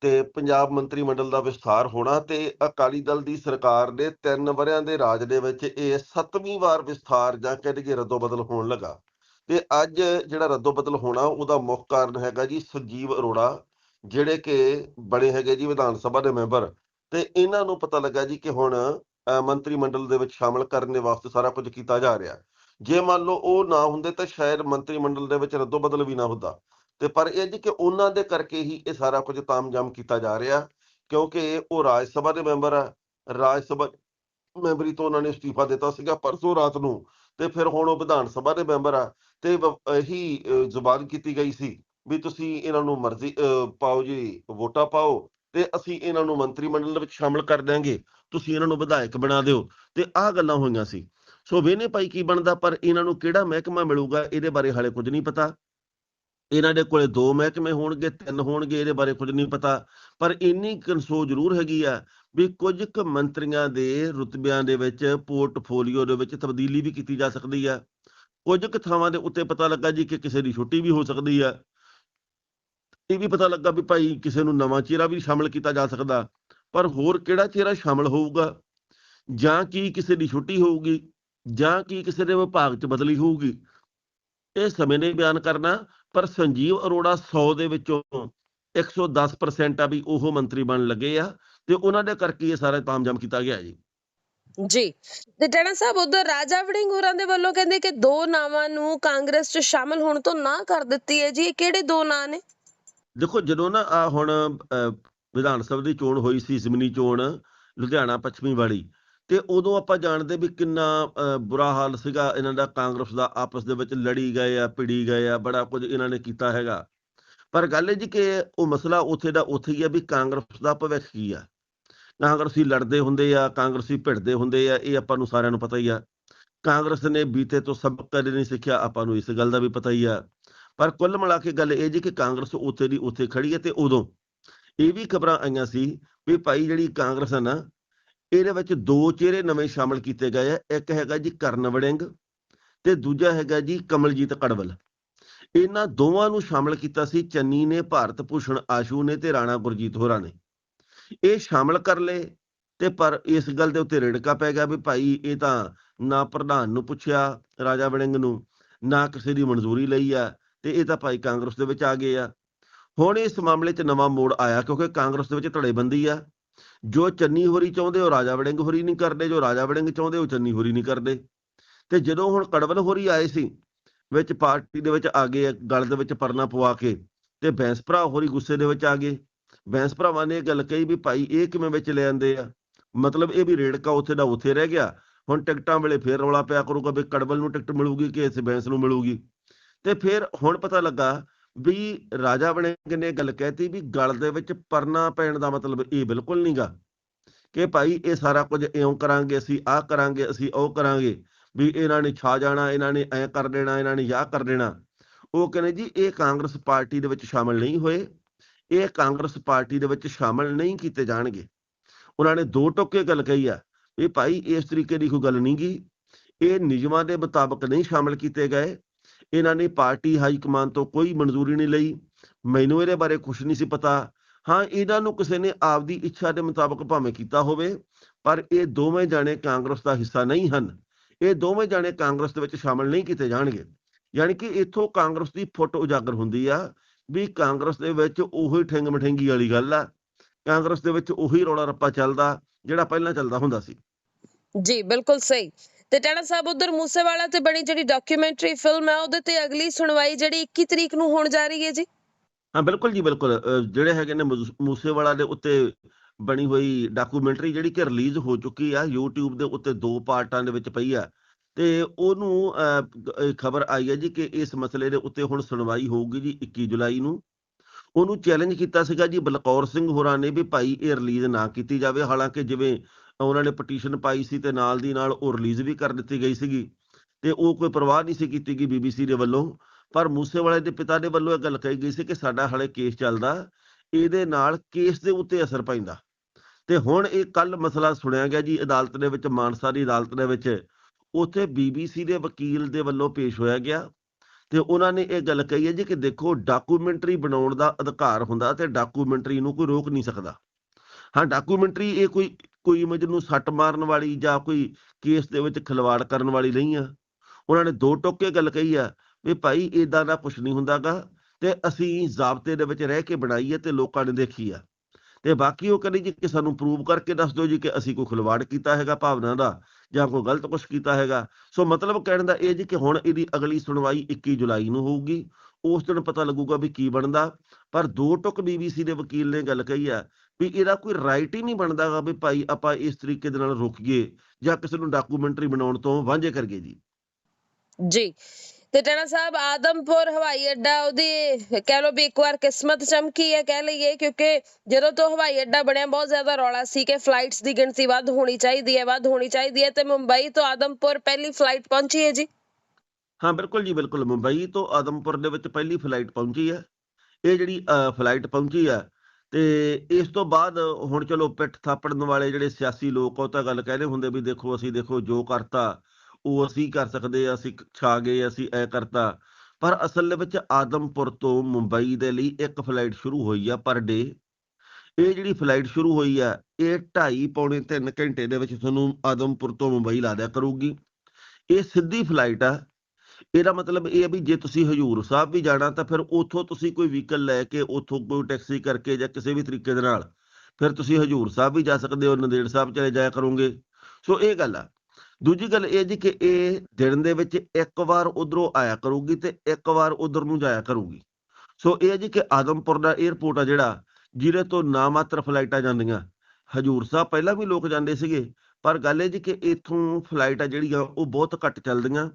ਤੇ ਪੰਜਾਬ ਮੰਤਰੀ ਮੰਡਲ ਦਾ ਵਿਸਥਾਰ ਹੋਣਾ ਤੇ ਅਕਾਲੀ ਦਲ ਦੀ ਸਰਕਾਰ ਨੇ ਤਿੰਨ ਵਰਿਆਂ ਦੇ ਰਾਜ ਦੇ ਵਿੱਚ ਇਹ ਸੱਤਵੀਂ ਵਾਰ ਵਿਸਥਾਰ ਜਾਂ ਕਹਿ ਲਈਏ ਰੱਦੋ ਬਦਲ ਹੋਣ ਲੱਗਾ। ਤੇ ਅੱਜ ਜਿਹੜਾ ਰੱਦੋ ਬਦਲ ਹੋਣਾ, ਉਹਦਾ ਮੁੱਖ ਕਾਰਨ ਹੈਗਾ ਜੀ ਸੰਜੀਵ ਅਰੋੜਾ, ਜਿਹੜੇ ਕਿ ਬਣੇ ਹੈਗੇ ਜੀ ਵਿਧਾਨ ਸਭਾ ਦੇ ਮੈਂਬਰ। ਤੇ ਇਹਨਾਂ ਨੂੰ ਪਤਾ ਲੱਗਾ ਜੀ ਕਿ ਹੁਣ ਅਹ ਮੰਤਰੀ ਮੰਡਲ ਦੇ ਵਿੱਚ ਸ਼ਾਮਲ ਕਰਨ ਦੇ ਵਾਸਤੇ ਸਾਰਾ ਕੁਝ ਕੀਤਾ ਜਾ ਰਿਹਾ। ਜੇ ਮੰਨ ਲਓ ਉਹ ਨਾ ਹੁੰਦੇ ਤਾਂ ਸ਼ਾਇਦ ਮੰਤਰੀ ਮੰਡਲ ਦੇ ਵਿੱਚ ਰੱਦੋ ਬਦਲ ਵੀ ਨਾ ਹੁੰਦਾ। ਤੇ ਪਰ ਇਹ ਜੀ ਕਿ ਉਹਨਾਂ ਦੇ ਕਰਕੇ ਹੀ ਇਹ ਸਾਰਾ ਕੁਝ ਤਾਮਝਾਮ ਕੀਤਾ ਜਾ ਰਿਹਾ ਕਿਉਂਕਿ ਉਹ ਰਾਜ ਸਭਾ ਦੇ ਮੈਂਬਰ ਆ ਰਾਜ ਸਭਾ ਮੈਂਬਰੀ ਤੋਂ ਉਹਨਾਂ ਨੇ ਅਸਤੀਫਾ ਦਿੱਤਾ ਸੀਗਾ ਪਰਸੋਂ ਰਾਤ ਨੂੰ ਤੇ ਫਿਰ ਹੁਣ ਉਹ ਵਿਧਾਨ ਸਭਾ ਦੇ ਮੈਂਬਰ ਆ ਤੇ ਇਹੀ ਜ਼ੁਬਾਨ ਕੀਤੀ ਗਈ ਸੀ ਵੀ ਤੁਸੀਂ ਇਹਨਾਂ ਨੂੰ ਮਰਜ਼ੀ ਅਹ, ਪਾਓ ਜੀ ਵੋਟਾਂ ਪਾਓ ਤੇ ਅਸੀਂ ਇਹਨਾਂ ਨੂੰ ਮੰਤਰੀ ਮੰਡਲ ਦੇ ਵਿੱਚ ਸ਼ਾਮਲ ਕਰ ਦਿਆਂਗੇ ਤੁਸੀਂ ਇਹਨਾਂ ਨੂੰ ਵਿਧਾਇਕ ਬਣਾ ਦਿਓ ਤੇ ਆਹ ਗੱਲਾਂ ਹੋਈਆਂ ਸੀ। ਸੋ ਵੇਨੇ ਭਾਈ ਕੀ ਬਣਦਾ ਪਰ ਇਹਨਾਂ ਨੂੰ ਕਿਹੜਾ ਮਹਿਕਮਾ ਮਿਲੂਗਾ ਇਹਦੇ ਬਾਰੇ ਹਾਲੇ ਕੁਝ ਨਹੀਂ ਪਤਾ। ਇਹਨਾਂ ਦੇ ਕੋਲੇ ਦੋ ਮਹਿਕਮੇ ਹੋਣਗੇ, ਤਿੰਨ ਹੋਣਗੇ, ਇਹਦੇ ਬਾਰੇ ਕੁਝ ਨਹੀਂ ਪਤਾ। ਪਰ ਇੰਨੀ ਕਨਸੋ ਜ਼ਰੂਰ ਹੈਗੀ ਆ ਵੀ ਕੁਝ ਕੁ ਮੰਤਰੀਆਂ ਦੇ ਰੁਤਬਿਆਂ ਦੇ ਵਿੱਚ, ਪੋਰਟਫੋਲੀਓ ਦੇ ਵਿੱਚ ਤਬਦੀਲੀ ਵੀ ਕੀਤੀ ਜਾ ਸਕਦੀ ਆ। ਕੁਝ ਕੁ ਥਾਵਾਂ ਦੇ ਉੱਤੇ ਪਤਾ ਲੱਗਾ ਜੀ ਕਿ ਕਿਸੇ ਦੀ ਛੁੱਟੀ ਵੀ ਹੋ ਸਕਦੀ ਆ। ਇਹ ਵੀ ਪਤਾ ਲੱਗਾ ਵੀ ਭਾਈ ਕਿਸੇ ਨੂੰ ਨਵਾਂ ਚਿਹਰਾ ਵੀ ਸ਼ਾਮਲ ਕੀਤਾ ਜਾ ਸਕਦਾ। ਪਰ ਹੋਰ ਕਿਹੜਾ ਚਿਹਰਾ ਸ਼ਾਮਲ ਹੋਊਗਾ? ਜਾਂ ਕੀ ਕਿਸੇ ਦੀ ਛੁੱਟੀ ਹੋਊਗੀ? ਜਾਂ ਕੀ ਕਿਸੇ ਦੇ ਵਿਭਾਗ 'ਚ ਬਦਲੀ ਹੋਊਗੀ? ਇਹ ਸਮੇਂ ਨੇ ਬਿਆਨ ਕਰਨਾ ਪਰ ਸੰਜੀਵ ਅਰੋੜਾ 100 ਦੇ ਵਿੱਚੋਂ 110% ਆ ਵੀ ਉਹ ਮੰਤਰੀ ਬਣ ਲੱਗੇ ਆ ਤੇ ਉਹਨਾਂ ਦੇ ਕਰਕੇ ਇਹ ਸਾਰਾ ਤਾਮਝਾਮ ਕੀਤਾ ਗਿਆ ਜੀ। ਜੀ ਤੇ ਟਾਣਾ ਸਾਹਿਬ ਉਧਰ ਰਾਜਾ ਵੜਿੰਗ ਹੋਰਾਂ ਦੇ ਵੱਲੋਂ ਕਹਿੰਦੇ ਕਿ ਦੋ ਨਾਵਾਂ ਨੂੰ ਕਾਂਗਰਸ 'ਚ ਸ਼ਾਮਲ ਹੋਣ ਤੋਂ ਨਾ ਕਰ ਦਿੱਤੀ ਹੈ ਜੀ ਇਹ ਕਿਹੜੇ ਦੋ ਨਾਂ ਨੇ? ਦੇਖੋ ਜਦੋਂ ਨਾ ਹੁਣ ਵਿਧਾਨ ਸਭਾ ਦੀ ਚੋਣ ਹੋਈ ਸੀ ਜ਼ਮੀਨੀ ਚੋਣ ਲੁਧਿਆਣਾ ਪੱਛਮੀ ਵਾਲੀ ਤੇ ਉਦੋਂ ਆਪਾਂ ਜਾਣਦੇ ਵੀ ਕਿੰਨਾ ਬੁਰਾ ਹਾਲ ਸੀਗਾ ਇਹਨਾਂ ਦਾ, ਕਾਂਗਰਸ ਦਾ ਆਪਸ ਦੇ ਵਿੱਚ ਲੜੀ ਗਏ ਆ, ਭਿੜੀ ਗਏ ਆ, ਬੜਾ ਕੁਝ ਇਹਨਾਂ ਨੇ ਕੀਤਾ ਹੈਗਾ। ਪਰ ਗੱਲ ਇਹ ਜੀ ਕਿ ਉਹ ਮਸਲਾ ਉੱਥੇ ਦਾ ਉੱਥੇ ਹੀ ਆ ਵੀ ਕਾਂਗਰਸ ਦਾ ਭਵਿੱਖ ਕੀ ਆ। ਕਾਂਗਰਸੀ ਲੜਦੇ ਹੁੰਦੇ ਆ, ਕਾਂਗਰਸੀ ਭਿੜਦੇ ਹੁੰਦੇ ਆ, ਇਹ ਆਪਾਂ ਨੂੰ ਸਾਰਿਆਂ ਨੂੰ ਪਤਾ ਹੀ ਆ। ਕਾਂਗਰਸ ਨੇ ਬੀਤੇ ਤੋਂ ਸਬਕ ਕਦੇ ਨਹੀਂ ਸਿੱਖਿਆ, ਆਪਾਂ ਨੂੰ ਇਸ ਗੱਲ ਦਾ ਵੀ ਪਤਾ ਹੀ ਆ। ਪਰ ਕੁੱਲ ਮਿਲਾ ਕੇ ਗੱਲ ਇਹ ਜੀ ਕਿ ਕਾਂਗਰਸ ਉੱਥੇ ਦੀ ਉੱਥੇ ਖੜੀ ਹੈ ਤੇ ਉਦੋਂ ਇਹ ਵੀ ਖਬਰਾਂ ਆਈਆਂ ਸੀ ਵੀ ਭਾਈ ਜਿਹੜੀ ਕਾਂਗਰਸ ਹੈ ਨਾ ਇਹਦੇ ਵਿੱਚ ਦੋ ਚਿਹਰੇ ਨਵੇਂ ਸ਼ਾਮਲ ਕੀਤੇ ਗਏ ਆ, ਇੱਕ ਹੈਗਾ ਜੀ ਕਰਨ ਵੜਿੰਗ ਤੇ ਦੂਜਾ ਹੈਗਾ ਜੀ ਕਮਲਜੀਤ ਕੜਵਲ। ਇਹਨਾਂ ਦੋਵਾਂ ਨੂੰ ਸ਼ਾਮਲ ਕੀਤਾ ਸੀ ਚੰਨੀ ਨੇ, ਭਾਰਤ ਭੂਸ਼ਣ ਆਸ਼ੂ ਨੇ ਤੇ ਰਾਣਾ ਗੁਰਜੀਤ ਹੋਰਾਂ ਨੇ। ਇਹ ਸ਼ਾਮਲ ਕਰ ਲਏ ਤੇ ਪਰ ਇਸ ਗੱਲ ਦੇ ਉੱਤੇ ਰਿੜਕਾ ਪੈ ਗਿਆ ਵੀ ਭਾਈ ਇਹ ਤਾਂ ਨਾ ਪ੍ਰਧਾਨ ਨੂੰ ਪੁੱਛਿਆ, ਰਾਜਾ ਵੜਿੰਗ ਨੂੰ, ਨਾ ਕਿਸੇ ਦੀ ਮਨਜ਼ੂਰੀ ਲਈ ਆ ਤੇ ਇਹ ਤਾਂ ਭਾਈ ਕਾਂਗਰਸ ਦੇ ਵਿੱਚ ਆ ਗਏ ਆ। ਹੁਣ ਇਸ ਮਾਮਲੇ 'ਚ ਨਵਾਂ ਮੋੜ ਆਇਆ ਕਿਉਂਕਿ ਕਾਂਗਰਸ ਦੇ ਵਿੱਚ ਧੜੇਬੰਦੀ ਆ। ਜੋ ਚੰਨੀ ਹੋਰੀ ਚਾਹੁੰਦੇ ਉਹ ਰਾਜਾ ਵੜਿੰਗ ਹੋਰੀ ਨਹੀਂ ਕਰਦੇ ਜੋ ਰਾਜਾ ਵੜਿੰਗ ਚਾਹੁੰਦੇ ਉਹ ਚੰਨੀ ਹੋਰੀ ਨਹੀਂ ਕਰਦੇ। ਤੇ ਜਦੋਂ ਹੁਣ ਕੜਵਲ ਹੋਰੀ ਆਏ ਸੀ ਵਿੱਚ ਪਾਰਟੀ ਦੇ ਵਿੱਚ ਆ ਗਏ ਆ, ਗਲ ਦੇ ਵਿੱਚ ਪਰਨਾ ਪਵਾ ਕੇ ਤੇ ਬੈਂਸ ਭਰਾ ਹੋਰੀ ਗੁੱਸੇ ਦੇ ਵਿੱਚ ਆ ਗਏ। ਬੈਂਸ ਭਰਾਵਾਂ ਨੇ ਇਹ ਗੱਲ ਕਹੀ ਵੀ ਭਾਈ ਇਹ ਕਿਵੇਂ ਵਿੱਚ ਲੈ ਆਂਦੇ ਆ? ਮਤਲਬ ਇਹ ਵੀ ਰੇੜਕਾ ਉੱਥੇ ਦਾ ਉੱਥੇ ਰਹਿ ਗਿਆ। ਹੁਣ ਟਿਕਟਾਂ ਵੇਲੇ ਫੇਰ ਰੌਲਾ ਪਿਆ ਕਰੂਗਾ ਵੀ ਕੜਵਲ ਨੂੰ ਟਿਕਟ ਮਿਲੂਗੀ ਕਿ ਇਸ ਬੈਂਸ ਨੂੰ ਮਿਲੂਗੀ। ਤੇ ਫਿਰ ਹੁਣ ਪਤਾ ਲੱਗਾ ਵੀ ਰਾਜਾ ਵੜਿੰਗ ਨੇ ਗੱਲ ਕਹਿਤੀ ਵੀ ਗਲ ਦੇ ਵਿੱਚ ਪਰਨਾ ਪੈਣ ਦਾ ਮਤਲਬ ਇਹ ਬਿਲਕੁਲ ਨਹੀਂਗਾ ਕਿ ਭਾਈ ਇਹ ਸਾਰਾ ਕੁਝ ਇਉਂ ਕਰਾਂਗੇ, ਅਸੀਂ ਆਹ ਕਰਾਂਗੇ, ਅਸੀਂ ਉਹ ਕਰਾਂਗੇ, ਵੀ ਇਹਨਾਂ ਨੇ ਛਾ ਜਾਣਾ, ਇਹਨਾਂ ਨੇ ਐ ਕਰ ਦੇਣਾ, ਇਹਨਾਂ ਨੇ ਯਾ ਕਰ ਦੇਣਾ। ਉਹ ਕਹਿੰਦੇ ਜੀ ਇਹ ਕਾਂਗਰਸ ਪਾਰਟੀ ਦੇ ਵਿੱਚ ਸ਼ਾਮਲ ਨਹੀਂ ਹੋਏ, ਇਹ ਕਾਂਗਰਸ ਪਾਰਟੀ ਦੇ ਵਿੱਚ ਸ਼ਾਮਲ ਨਹੀਂ ਕੀਤੇ ਜਾਣਗੇ। ਉਹਨਾਂ ਨੇ ਦੋ ਟੋਕੇ ਗੱਲ ਕਹੀ ਆ, ਵੀ ਭਾਈ ਇਸ ਤਰੀਕੇ ਦੀ ਕੋਈ ਗੱਲ ਨਹੀਂ ਨਹੀਂਗੀ ਇਹ ਨਿਯਮਾਂ ਦੇ ਮੁਤਾਬਕ ਨਹੀਂ ਸ਼ਾਮਲ ਕੀਤੇ ਗਏ। ਇਹਨਾਂ ਨੇ ਪਾਰਟੀ ਹਾਈ ਕਮਾਨ ਤੋਂ ਕੋਈ ਮਨਜ਼ੂਰੀ ਨਹੀਂ ਲਈ। ਮੈਨੂੰ ਇਹਦੇ ਬਾਰੇ ਕੁਝ ਨਹੀਂ ਸੀ ਪਤਾ। ਹਾਂ, ਇਹਨਾਂ ਨੂੰ ਕਿਸੇ ਨੇ ਆਪਦੀ ਇੱਛਾ ਦੇ ਮੁਤਾਬਕ ਭਾਵੇਂ ਕੀਤਾ ਹੋਵੇ, ਪਰ ਇਹ ਦੋਵੇਂ ਜਾਣੇ ਕਾਂਗਰਸ ਦਾ ਹਿੱਸਾ ਨਹੀਂ ਹਨ। ਇਹ ਦੋਵੇਂ ਜਾਣੇ ਕਾਂਗਰਸ ਦੇ ਵਿੱਚ ਸ਼ਾਮਲ ਨਹੀਂ ਕੀਤੇ ਜਾਣਗੇ। ਯਾਨੀ ਕਿ ਇੱਥੋਂ ਕਾਂਗਰਸ ਦੀ ਫੁੱਟ ਉਜਾਗਰ ਹੁੰਦੀ ਆ ਵੀ ਕਾਂਗਰਸ ਦੇ ਵਿੱਚ ਉਹੀ ਠਿੰਗ ਮਠਿੰਗੀ ਵਾਲੀ ਗੱਲ ਆ। ਕਾਂਗਰਸ ਦੇ ਵਿੱਚ ਉਹੀ ਰੌਲਾ ਰੱਪਾ ਚੱਲਦਾ, ਜਿਹੜਾ ਪਹਿਲਾਂ ਚੱਲਦਾ ਹੁੰਦਾ ਸੀ। ਜੀ, ਬਿਲਕੁਲ ਸਹੀ। ਤੇ ਟਾਣਾ ਸਾਹਿਬ, ਉਧਰ ਮੂਸੇਵਾਲਾ ਤੇ ਬਣੀ ਜਿਹੜੀ ਡਾਕੂਮੈਂਟਰੀ ਫਿਲਮ ਹੈ, ਉਹਦੇ ਤੇ ਅਗਲੀ ਸੁਣਵਾਈ ਜਿਹੜੀ 21 ਤਰੀਕ ਨੂੰ ਹੋਣ ਜਾ ਰਹੀ ਹੈ ਜੀ? ਹਾਂ, ਬਿਲਕੁਲ ਜੀ, ਬਿਲਕੁਲ। ਜਿਹੜੇ ਹੈਗੇ ਨੇ ਮੂਸੇਵਾਲਾ ਦੇ ਉੱਤੇ ਬਣੀ ਹੋਈ ਡਾਕੂਮੈਂਟਰੀ ਜਿਹੜੀ ਕਿ ਰਿਲੀਜ਼ ਹੋ ਚੁੱਕੀ ਆ, YouTube ਦੇ ਉੱਤੇ ਦੋ ਪਾਰਟਾਂ ਦੇ ਵਿੱਚ ਪਈ ਆ। ਤੇ ਉਹਨੂੰ ਖਬਰ ਆਈ ਹੈ ਜੀ ਕਿ ਇਸ ਮਸਲੇ ਦੇ ਉੱਤੇ ਹੁਣ ਸੁਣਵਾਈ ਹੋਊਗੀ ਜੀ 21 ਜੁਲਾਈ ਨੂੰ। ਉਹਨੂੰ ਚੈਲੰਜ ਕੀਤਾ ਸੀਗਾ ਜੀ ਬਲਕੌਰ ਸਿੰਘ ਹੋਰਾਂ ਨੇ ਵੀ ਭਾਈ ਇਹ ਰਿਲੀਜ਼ ਨਾ ਕੀਤੀ ਜਾਵੇ। ਹਾਲਾਂਕਿ ਜਿਵੇਂ ਉਹਨਾਂ ਨੇ ਪਟੀਸ਼ਨ ਪਾਈ ਸੀ ਤੇ ਨਾਲ ਦੀ ਨਾਲ ਉਹ ਰਿਲੀਜ਼ ਵੀ ਕਰ ਦਿੱਤੀ ਗਈ ਸੀਗੀ ਤੇ ਉਹ ਕੋਈ ਪਰਵਾਹ ਨਹੀਂ ਸੀ ਕੀਤੀ ਗਈ ਬੀਬੀਸੀ ਦੇ ਵੱਲੋਂ, ਪਰ ਮੂਸੇਵਾਲੇ ਦੇ ਪਿਤਾ ਦੇ ਵੱਲੋਂ ਇਹ ਗੱਲ ਕਹੀ ਗਈ ਸੀ ਕਿ ਸਾਡਾ ਹਲੇ ਕੇਸ ਚੱਲਦਾ, ਇਹਦੇ ਨਾਲ ਕੇਸ ਦੇ ਉੱਤੇ ਅਸਰ ਪੈਂਦਾ। ਤੇ ਹੁਣ ਇਹ ਕੱਲ ਮਸਲਾ ਸੁਣਿਆ ਗਿਆ ਜੀ, ਅਦਾਲਤ ਦੇ ਵਿੱਚ, ਮਾਨਸਾ ਦੀ ਅਦਾਲਤ ਦੇ ਵਿੱਚ, ਉੱਥੇ ਬੀਬੀਸੀ ਦੇ ਵਕੀਲ ਦੇ ਵੱਲੋਂ ਪੇਸ਼ ਹੋਇਆ ਗਿਆ। ਤੇ ਉਹਨਾਂ ਨੇ ਇਹ ਗੱਲ ਕਹੀ ਹੈ ਜੀ ਕਿ ਦੇਖੋ ਡਾਕੂਮੈਂਟਰੀ ਬਣਾਉਣ ਦਾ ਅਧਿਕਾਰ ਹੁੰਦਾ ਤੇ ਡਾਕੂਮੈਂਟਰੀ ਨੂੰ ਕੋਈ ਰੋਕ ਨਹੀਂ ਸਕਦਾ। ਹਾਂ ਡਾਕੂਮੈਂਟਰੀ ਇਹ ਕੋਈ ਕੋਈ ਇਮੇਜ ਨੂੰ ਸੱਟ ਮਾਰਨ ਵਾਲੀ ਜਾਂ ਕੋਈ ਕੇਸ ਦੇ ਵਿੱਚ ਖਿਲਵਾੜ ਕਰਨ ਵਾਲੀ ਨਹੀਂ ਆ। ਉਹਨਾਂ ਨੇ ਦੋ ਟੋਕੇ ਗੱਲ ਕਹੀ ਆ ਵੀ ਭਾਈ ਇਦਾਂ ਦਾ ਕੁਝ ਨਹੀਂ ਹੁੰਦਾਗਾ ਤੇ ਅਸੀਂ ਜ਼ਾਬਤੇ ਦੇ ਵਿੱਚ ਰਹਿ ਕੇ ਬਣਾਈ ਹੈ ਤੇ ਲੋਕਾਂ ਨੇ ਦੇਖੀ ਆ। ਤੇ ਬਾਕੀ ਉਹ ਕਹਿੰਦੇ ਜੀ ਕਿ ਸਾਨੂੰ ਪ੍ਰੂਵ ਕਰਕੇ ਦੱਸ ਦਿਓ ਜੀ ਕਿ ਅਸੀਂ ਕੋਈ ਖਿਲਵਾੜ ਕੀਤਾ ਹੈਗਾ ਭਾਵਨਾ ਦਾ ਜਾਂ ਕੋਈ ਗਲਤ ਕੁਝ ਕੀਤਾ ਹੈਗਾ। ਸੋ ਮਤਲਬ ਕਹਿਣ ਦਾ ਇਹ ਜੀ ਕਿ ਹੁਣ ਇਹਦੀ ਅਗਲੀ ਸੁਣਵਾਈ 21 ਜੁਲਾਈ ਨੂੰ ਹੋਊਗੀ। ਉਸ ਦਿਨ ਪਤਾ ਲੱਗੂਗਾ ਵੀ ਕੀ ਬਣਦਾ। ਪਰ ਦੋ ਟੁਕ ਬੀਬੀਸੀ ਦੇ ਵਕੀਲ ਨੇ ਗੱਲ ਕਹੀ ਆ ਵੀ ਇਹਦਾ ਕੋਈ ਰਾਈਟ ਹੀ ਨਹੀਂ ਬਣਦਾਗਾ ਵੀ ਭਾਈ ਆਪਾਂ ਇਸ ਤਰੀਕੇ ਦੇ ਨਾਲ ਰੁਕੀਏ ਜਾਂ ਕਿਸੇ ਨੂੰ ਡਾਕੂਮੈਂਟਰੀ ਬਣਾਉਣ ਤੋਂ ਵਾਂਝੇ ਕਰੀਏ ਜੀ। ਜੀ। ਤੇ ਟਣਾ ਸਾਹਿਬ ਆਦਮਪੁਰ ਹਵਾਈ ਅੱਡਾ ਉਹਦੀ ਕਹਿ ਲੋ ਵੀ ਇੱਕ ਵਾਰ ਕਿਸਮਤ ਚਮਕੀ ਹੈ ਕਹਿ ਲਈਏ ਕਿਉਂਕਿ ਜਦੋਂ ਤੋਂ ਹਵਾਈ ਅੱਡਾ ਬਣਿਆ ਬਹੁਤ ਜ਼ਿਆਦਾ ਰੌਲਾ ਸੀ ਕਿ ਫਲਾਈਟਸ ਦੀ ਗਿਣਤੀ ਵੱਧ ਹੋਣੀ ਚਾਹੀਦੀ ਹੈ ਵੱਧ ਹੋਣੀ ਚਾਹੀਦੀ ਹੈ ਤੇ ਮੁੰਬਈ ਤੋਂ ਆਦਮਪੁਰ ਪਹਿਲੀ ਫਲਾਈਟ ਪਹੁੰਚੀ ਹੈ ਜੀ। ਹਾਂ ਬਿਲਕੁਲ ਜੀ ਬਿਲਕੁਲ। ਮੁੰਬਈ ਤੋਂ ਆਦਮਪੁਰ ਦੇ ਵਿੱਚ ਪਹਿਲੀ ਫਲਾਈਟ ਪਹੁੰਚੀ ਹੈ। ਇਹ ਜਿਹੜੀ ਫਲਾਈਟ ਪਹੁੰਚੀ ਹੈ ਤੇ ਇਸ ਤੋਂ ਬਾਅਦ ਹੁਣ ਚਲੋ ਪਿੱਠ ਥਾਪੜਨ ਵਾਲੇ ਜਿਹੜੇ ਸਿਆਸੀ ਲੋਕ ਆ, ਉਹ ਤਾਂ ਗੱਲ ਕਹਿੰਦੇ ਹੁੰਦੇ ਵੀ ਦੇਖੋ ਅਸੀਂ ਦੇਖੋ ਜੋ ਕਰਤਾ ਉਹ ਅਸੀਂ ਕਰ ਸਕਦੇ ਆ ਅਸੀਂ ਛਾ ਗਏ ਅਸੀਂ ਐ ਕਰਤਾ। ਪਰ ਅਸਲ ਦੇ ਵਿੱਚ ਆਦਮਪੁਰ ਤੋਂ ਮੁੰਬਈ ਦੇ ਲਈ ਇੱਕ ਫਲਾਈਟ ਸ਼ੁਰੂ ਹੋਈ ਆ ਪਰ ਡੇ। ਇਹ ਜਿਹੜੀ ਫਲਾਈਟ ਸ਼ੁਰੂ ਹੋਈ ਆ ਇਹ 2.5 ਪੌਣੇ 3 ਘੰਟੇ ਦੇ ਵਿੱਚ ਤੁਹਾਨੂੰ ਆਦਮਪੁਰ ਤੋਂ ਮੁੰਬਈ ਲਾ ਦਿਆ ਕਰੂਗੀ। ਇਹ ਸਿੱਧੀ ਫਲਾਈਟ ਆ ਇਹਦਾ ਮਤਲਬ ਇਹ ਹੈ ਵੀ ਜੇ ਤੁਸੀਂ ਹਜੂਰ ਸਾਹਿਬ ਵੀ ਜਾਣਾ ਤਾਂ ਫਿਰ ਉੱਥੋਂ ਤੁਸੀਂ ਕੋਈ ਵਹੀਕਲ ਲੈ ਕੇ ਉੱਥੋਂ ਕੋਈ ਟੈਕਸੀ ਕਰਕੇ ਜਾਂ ਕਿਸੇ ਵੀ ਤਰੀਕੇ ਦੇ ਨਾਲ ਫਿਰ ਤੁਸੀਂ ਹਜੂਰ ਸਾਹਿਬ ਵੀ ਜਾ ਸਕਦੇ ਹੋ, ਨੰਦੇੜ ਸਾਹਿਬ ਚਲੇ ਜਾਇਆ ਕਰੋਗੇ। ਸੋ ਇਹ ਗੱਲ ਆ। ਦੂਜੀ ਗੱਲ ਇਹ ਜੀ ਕਿ ਇਹ ਦਿਨ ਦੇ ਵਿੱਚ ਇੱਕ ਵਾਰ ਉਧਰੋਂ ਆਇਆ ਕਰੂਗੀ ਤੇ ਇੱਕ ਵਾਰ ਉਧਰ ਨੂੰ ਜਾਇਆ ਕਰੂਗੀ। ਸੋ ਇਹ ਜੀ ਕਿ ਆਦਮਪੁਰ ਦਾ 에ਅਰਪੋਰਟ ਆ ਜਿਹੜਾ, ਜਿਹਦੇ ਤੋਂ ਨਾ ਮਾਤਰ ਫਲਾਈਟਾਂ ਜਾਂਦੀਆਂ। ਹਜੂਰ ਸਾਹਿਬ ਪਹਿਲਾਂ ਵੀ ਲੋਕ ਜਾਂਦੇ ਸੀਗੇ, ਪਰ ਗੱਲ ਇਹ ਜੀ ਕਿ ਇੱਥੋਂ ਆ ਜਿਹੜੀਆਂ ਉਹ ਬਹੁਤ ਘੱਟ ਚੱਲਦੀਆਂ।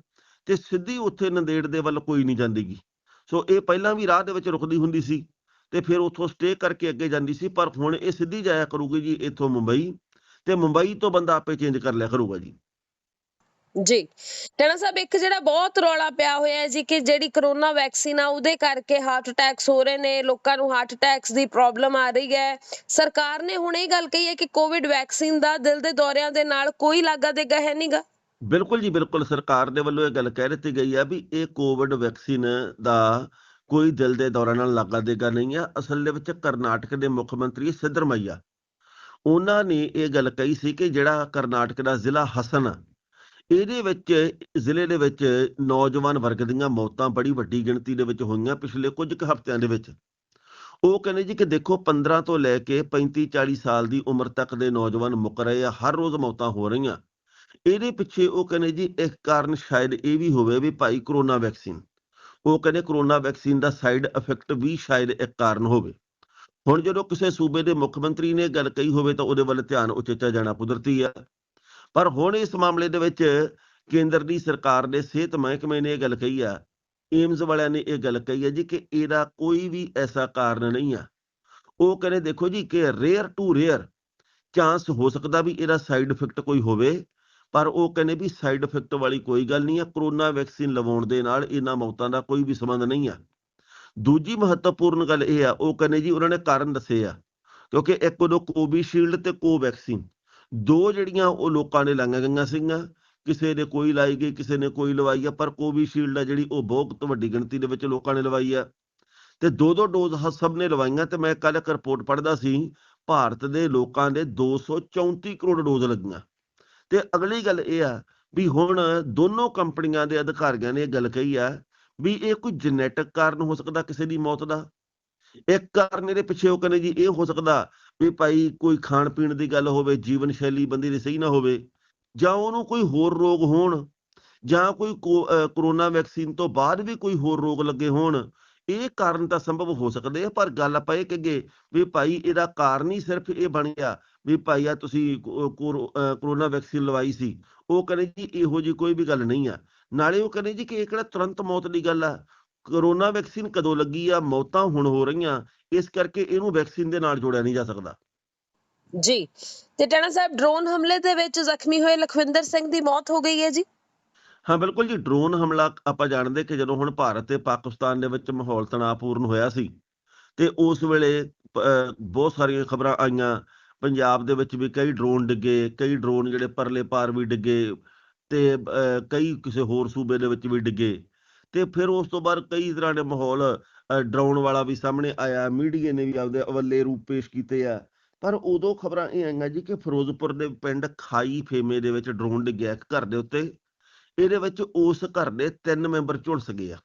ਤੇ ਸਿੱਧੀ ਉੱਥੇ ਨੰਦੇੜ ਦੇ ਵੱਲ ਕੋਈ ਨਹੀਂ ਜਾਂਦੀਗੀ। ਸੋ ਇਹ ਪਹਿਲਾਂ ਵੀ ਰਾਹ ਦੇ ਵਿੱਚ ਰੁਕਦੀ ਹੁੰਦੀ ਸੀ ਤੇ ਫਿਰ ਉੱਥੋਂ ਸਟੇ ਕਰਕੇ ਅੱਗੇ ਜਾਂਦੀ ਸੀ, ਪਰ ਹੁਣ ਇਹ ਸਿੱਧੀ ਜਾਇਆ ਕਰੂਗੀ ਜੀ ਇੱਥੋਂ ਮੁੰਬਈ ਤੇ ਮੁੰਬਈ ਤੋਂ ਬੰਦਾ ਆਪੇ ਚੇਂਜ ਕਰ ਲਿਆ ਕਰੂਗਾ ਜੀ। ਜੀ, ਟਣਾ ਸਾਹਿਬ, ਇੱਕ ਜਿਹੜਾ ਬਹੁਤ ਰੌਲਾ ਪਿਆ ਹੋਇਆ ਹੈ ਜੀ ਕਿ ਜਿਹੜੀ ਕਰੋਨਾ ਵੈਕਸੀਨ ਆ ਉਹਦੇ ਕਰਕੇ ਹਾਰਟ ਅਟੈਕਸ ਹੋ ਰਹੇ ਨੇ, ਲੋਕਾਂ ਨੂੰ ਹਾਰਟ ਅਟੈਕਸ ਦੀ ਪ੍ਰੋਬਲਮ ਆ ਰਹੀ ਹੈ। ਸਰਕਾਰ ਨੇ ਹੁਣ ਇਹ ਗੱਲ ਕਹੀ ਹੈ ਕਿ ਕੋਵਿਡ ਵੈਕਸੀਨ ਦਾ ਦਿਲ ਦੇ ਦੌਰਿਆਂ ਦੇ ਨਾਲ ਕੋਈ ਲਾਗਾ ਦੇਗਾ ਹੈ ਨਹੀਂਗਾ ਬਿਲਕੁਲ ਜੀ ਬਿਲਕੁਲ ਸਰਕਾਰ ਦੇ ਵੱਲੋਂ ਇਹ ਗੱਲ ਕਹਿ ਦਿੱਤੀ ਗਈ ਆ ਵੀ ਇਹ ਕੋਵਿਡ ਵੈਕਸੀਨ ਦਾ ਕੋਈ ਦਿਲ ਦੇ ਦੌਰਿਆਂ ਨਾਲ ਲਾਗਾ ਦੇਗਾ ਨਹੀਂ ਆ। ਅਸਲ ਦੇ ਵਿੱਚ ਕਰਨਾਟਕ ਦੇ ਮੁੱਖ ਮੰਤਰੀ ਸਿੱਧਰਮਈਆ ਉਹਨਾਂ ਨੇ ਇਹ ਗੱਲ ਕਹੀ ਸੀ ਕਿ ਜਿਹੜਾ ਕਰਨਾਟਕ ਦਾ ਜ਼ਿਲ੍ਹਾ ਹਸਨ ਆ, ਇਹਦੇ ਵਿੱਚ ਜ਼ਿਲ੍ਹੇ ਦੇ ਵਿੱਚ ਨੌਜਵਾਨ ਵਰਗ ਦੀਆਂ ਮੌਤਾਂ ਬੜੀ ਵੱਡੀ ਗਿਣਤੀ ਦੇ ਵਿੱਚ ਹੋਈਆਂ ਪਿਛਲੇ ਕੁਝ ਕੁ ਹਫ਼ਤਿਆਂ ਦੇ ਵਿੱਚ। ਉਹ ਕਹਿੰਦੇ ਜੀ ਕਿ ਦੇਖੋ 15 ਤੋਂ ਲੈ ਕੇ 35 40 ਸਾਲ ਦੀ ਉਮਰ ਤੱਕ ਦੇ ਨੌਜਵਾਨ ਮੁੱਕ ਰਹੇ ਆ ਹਰ ਰੋਜ਼ ਮੌਤਾਂ ਹੋ ਰਹੀਆਂ। ਇਹਦੇ ਪਿੱਛੇ ਉਹ ਕਹਿੰਦੇ ਜੀ ਇੱਕ ਕਾਰਨ ਸ਼ਾਇਦ ਇਹ ਵੀ ਹੋਵੇ ਵੀ ਭਾਈ ਕਰੋਨਾ ਵੈਕਸੀਨ ਉਹ ਕਹਿੰਦੇ ਕਰੋਨਾ ਵੈਕਸੀਨ ਦਾ ਸਾਈਡ ਇਫੈਕਟ ਵੀ ਸ਼ਾਇਦ ਇੱਕ ਕਾਰਨ ਹੋਵੇ। ਹੁਣ ਜਦੋਂ ਕਿਸੇ ਸੂਬੇ ਦੇ ਮੁੱਖ ਮੰਤਰੀ ਨੇ ਗੱਲ ਕਹੀ ਹੋਵੇ ਤਾਂ ਉਹਦੇ ਵੱਲ ਧਿਆਨ ਉਚੇਚਾ ਜਾਣਾ ਕੁਦਰਤੀ ਆ। ਪਰ ਹੁਣ ਇਸ ਮਾਮਲੇ ਦੇ ਵਿੱਚ ਕੇਂਦਰ ਦੀ ਸਰਕਾਰ ਦੇ ਸਿਹਤ ਮਹਿਕਮੇ ਨੇ ਇਹ ਗੱਲ ਕਹੀ ਆ। ਏਮਜ਼ ਵਾਲਿਆਂ ਨੇ ਇਹ ਗੱਲ ਕਹੀ ਹੈ ਜੀ ਕਿ ਇਹਦਾ ਕੋਈ ਵੀ ਐਸਾ ਕਾਰਨ ਨਹੀਂ ਆ। ਉਹ ਕਹਿੰਦੇ ਦੇਖੋ ਜੀ ਕਿ ਰੇਅਰ ਟੂ ਰੇਅਰ ਚਾਂਸ ਹੋ ਸਕਦਾ ਵੀ ਇਹਦਾ ਸਾਈਡ ਇਫੈਕਟ ਕੋਈ ਹੋਵੇ। ਪਰ ਉਹ ਕਹਿੰਦੇ ਵੀ ਸਾਈਡ ਇਫੈਕਟ ਵਾਲੀ ਕੋਈ ਗੱਲ ਨਹੀਂ ਆ, ਕਰੋਨਾ ਵੈਕਸੀਨ ਲਵਾਉਣ ਦੇ ਨਾਲ ਇਹਨਾਂ ਮੌਤਾਂ ਦਾ ਕੋਈ ਵੀ ਸੰਬੰਧ ਨਹੀਂ ਆ। ਦੂਜੀ ਮਹੱਤਵਪੂਰਨ ਗੱਲ ਇਹ ਆ, ਉਹ ਕਹਿੰਦੇ ਜੀ ਉਹਨਾਂ ਨੇ ਕਾਰਨ ਦੱਸੇ ਆ, ਕਿਉਂਕਿ ਇੱਕ ਉਦੋਂ ਕੋਵਿਸ਼ੀਲਡ ਤੇ ਕੋਵੈਕਸੀਨ, ਦੋ ਜਿਹੜੀਆਂ ਉਹ ਲੋਕਾਂ ਨੇ ਲਾਈਆਂ ਗਈਆਂ ਸੀਗੀਆਂ, ਕਿਸੇ ਨੇ ਕੋਈ ਲਾਈ ਗਈ, ਕਿਸੇ ਨੇ ਕੋਈ ਲਵਾਈ ਆ, ਪਰ ਕੋਵਿਸ਼ੀਲਡ ਆ ਜਿਹੜੀ ਉਹ ਬਹੁਤ ਵੱਡੀ ਗਿਣਤੀ ਦੇ ਵਿੱਚ ਲੋਕਾਂ ਨੇ ਲਵਾਈ ਆ। ਤੇ ਦੋ ਦੋ ਡੋਜ਼ ਹ- ਸਭ ਨੇ ਲਵਾਈਆਂ ਤੇ ਮੈਂ ਕੱਲ ਇੱਕ ਰਿਪੋਰਟ ਪੜ੍ਹਦਾ ਸੀ, ਭਾਰਤ ਦੇ ਲੋਕਾਂ ਦੇ 234 ਕਰੋੜ ਡੋਜ਼ ਲੱਗੀਆਂ। ਤੇ ਅਗਲੀ ਗੱਲ ਇਹ ਆ ਵੀ ਹੁਣ ਦੋਨੋਂ ਕੰਪਨੀਆਂ ਦੇ ਅਧਿਕਾਰੀਆਂ ਨੇ ਇਹ ਗੱਲ ਕਹੀ ਆ ਵੀ ਇਹ ਕੋਈ ਜੈਨੇਟਿਕ ਕਾਰਨ ਹੋ ਸਕਦਾ ਕਿਸੇ ਦੀ ਮੌਤ ਦਾ? ਇੱਕ ਕਾਰਨ ਇਹਦੇ ਪਿੱਛੇ ਉਹ ਕਹਿੰਦੇ ਜੀ ਇਹ ਹੋ ਸਕਦਾ ਵੀ ਭਾਈ ਕੋਈ ਖਾਣ ਪੀਣ ਦੀ ਗੱਲ ਹੋਵੇ, ਜੀਵਨ ਸ਼ੈਲੀ ਬੰਦੇ ਦੀ ਸਹੀ ਨਾ ਹੋਵੇ, ਜਾਂ ਉਹਨੂੰ ਕੋਈ ਹੋਰ ਰੋਗ ਹੋਣ, ਜਾਂ ਕੋਈ ਕੋ- ਕਰੋਨਾ ਵੈਕਸੀਨ ਤੋਂ ਬਾਅਦ ਵੀ ਕੋਈ ਹੋਰ ਰੋਗ ਲੱਗੇ ਹੋਣ ਇਹ ਕਾਰਨ ਤਾਂ ਸੰਭਵ ਹੋ ਸਕਦੇ ਆ, ਪਰ ਗੱਲ ਆਪਾਂ ਇਹ ਕਹੀਏ ਵੀ ਭਾਈ ਇਹਦਾ ਕਾਰਨ ਹੀ ਸਿਰਫ ਇਹ ਬਣ ਗਿਆ ਵੀ ਭਾਈ ਆ ਤੁਸੀਂ ਕਰੋਨਾ ਵੈਕਸੀਨ ਲਵਾਈ ਸੀ, ਉਹ ਕਹਿੰਦੇ ਜੀ ਇਹੋ ਜੀ ਕੋਈ ਵੀ ਗੱਲ ਨਹੀਂ ਆ। ਨਾਲੇ ਉਹ ਕਹਿੰਦੇ ਜੀ ਕਿ ਇਹ ਕਿਹੜਾ ਤੁਰੰਤ ਮੌਤ ਦੀ ਗੱਲ ਆ। ਕਰੋਨਾ ਵੈਕਸੀਨ ਕਦੋਂ ਲੱਗੀ ਆ, ਮੌਤਾਂ ਹੁਣ ਹੋ ਰਹੀਆਂ, ਇਸ ਕਰਕੇ ਇਹਨੂੰ ਵੈਕਸੀਨ ਦੇ ਨਾਲ ਜੋੜਿਆ ਨਹੀਂ ਜਾ ਸਕਦਾ। ਜੀ, ਤੇ ਟਾਣਾ ਸਾਹਿਬ, ਡਰੋਨ ਹਮਲੇ ਦੇ ਵਿੱਚ ਜ਼ਖਮੀ ਹੋਏ ਲਖਵਿੰਦਰ ਸਿੰਘ ਦੀ ਮੌਤ ਹੋ ਗਈ ਹੈ ਜੀ। ਹਾਂ ਬਿਲਕੁਲ ਜੀ ਡਰੋਨ ਹਮਲਾ ਆਪਾਂ ਜਾਣਦੇ ਕਿ ਜਦੋਂ ਹੁਣ ਭਾਰਤ ਤੇ ਪਾਕਿਸਤਾਨ ਦੇ ਵਿੱਚ ਮਾਹੌਲ ਤਣਾਅਪੂਰਨ ਹੋਇਆ ਸੀ ਤੇ ਉਸ ਵੇਲੇ ਬਹੁਤ ਸਾਰੀਆਂ ਖਬਰਾਂ ਆਈਆਂ ਪੰਜਾਬ ਦੇ ਵਿੱਚ ਵੀ ਕਈ ਡਰੋਨ ਡਿੱਗੇ ਕਈ ਡਰੋਨ ਜਿਹੜੇ ਪਰਲੇ ਪਾਰ ਵੀ ਡਿੱਗੇ ਤੇ ਕਈ ਕਿਸੇ ਹੋਰ ਸੂਬੇ ਦੇ ਵਿੱਚ ਵੀ ਡਿੱਗੇ ਤੇ ਫਿਰ ਉਸ ਤੋਂ ਬਾਅਦ ਕਈ ਤਰ੍ਹਾਂ ਦੇ ਮਾਹੌਲ ਅਹ, ਡਰਾਉਣ ਵਾਲਾ ਵੀ ਸਾਹਮਣੇ ਆਇਆ ਮੀਡੀਆ ਨੇ ਵੀ ਆਪਦੇ ਅਵੱਲੇ ਰੂਪ ਪੇਸ਼ ਕੀਤੇ ਆ ਪਰ ਉਦੋਂ ਖਬਰਾਂ ਇਹ ਆਈਆਂ ਜੀ ਕਿ ਫਿਰੋਜ਼ਪੁਰ ਦੇ ਪਿੰਡ ਖਾਈ ਫੇਮੇ ਦੇ ਵਿੱਚ ਡਰੋਨ ਡਿੱਗਿਆ ਇੱਕ ਘਰ ਦੇ ਉੱਤੇ ਇਹਦੇ ਵਿੱਚ ਉਸ ਘਰ ਦੇ ਤਿੰਨ ਮੈਂਬਰ ਝੁਲਸ ਗਏ ਆ।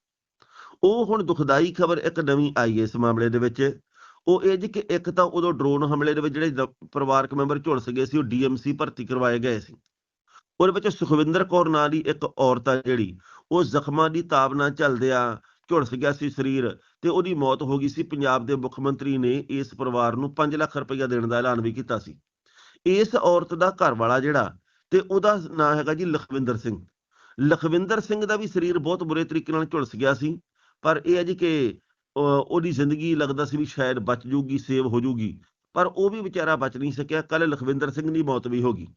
ਉਹ ਹੁਣ ਦੁਖਦਾਈ ਖਬਰ ਇੱਕ ਨਵੀਂ ਆਈ ਹੈ ਇਸ ਮਾਮਲੇ ਦੇ ਵਿੱਚ। ਉਹ ਇਹ ਜੀ ਕਿ ਇੱਕ ਤਾਂ ਉਦੋਂ ਡਰੋਨ ਹਮਲੇ ਦੇ ਵਿੱਚ ਜਿਹੜੇ ਪਰਿਵਾਰਕ ਮੈਂਬਰ ਝੁਲਸ ਗਏ ਸੀ, ਉਹ ਡੀਐਮਸੀ ਭਰਤੀ ਕਰਵਾਏ ਗਏ ਸੀ। ਉਹਦੇ ਵਿੱਚ ਸੁਖਵਿੰਦਰ ਕੌਰ ਨਾਂ ਦੀ ਇੱਕ ਔਰਤ ਆ ਜਿਹੜੀ, ਉਹ ਜ਼ਖਮਾਂ ਦੀ ਤਾਬ ਨਾਲ ਝੱਲਦਿਆਂ ਝੁਲਸ ਗਿਆ ਸੀ ਸਰੀਰ ਤੇ ਉਹਦੀ ਮੌਤ ਹੋ ਗਈ ਸੀ। ਪੰਜਾਬ ਦੇ ਮੁੱਖ ਮੰਤਰੀ ਨੇ ਇਸ ਪਰਿਵਾਰ ਨੂੰ 5 ਲੱਖ ਰੁਪਏ ਦੇਣ ਦਾ ਐਲਾਨ ਵੀ ਕੀਤਾ ਸੀ। ਇਸ ਔਰਤ ਦਾ ਘਰ ਵਾਲਾ ਜਿਹੜਾ ਤੇ ਉਹਦਾ ਨਾਂ ਹੈਗਾ ਜੀ ਲਖਵਿੰਦਰ ਸਿੰਘ। ਲਖਵਿੰਦਰ ਸਿੰਘ ਦਾ ਵੀ ਸਰੀਰ ਬਹੁਤ ਬੁਰੇ ਤਰੀਕੇ ਨਾਲ ਝੁਲਸ ਗਿਆ ਸੀ, ਪਰ ਇਹ ਹੈ ਜੀ ਕਿ ਉਹਦੀ ਜ਼ਿੰਦਗੀ ਲੱਗਦਾ ਸੀ ਵੀ ਸ਼ਾਇਦ ਬਚ ਜੂਗੀ ਸੇਵ ਹੋ ਜੂਗੀ ਪਰ ਉਹ ਵੀ ਵਿਚਾਰਾ ਬਚ ਨਹੀਂ ਸਕਿਆ ਕੱਲ ਲਖਵਿੰਦਰ ਸਿੰਘ ਦੀ ਮੌਤ ਵੀ ਹੋ ਗਈ।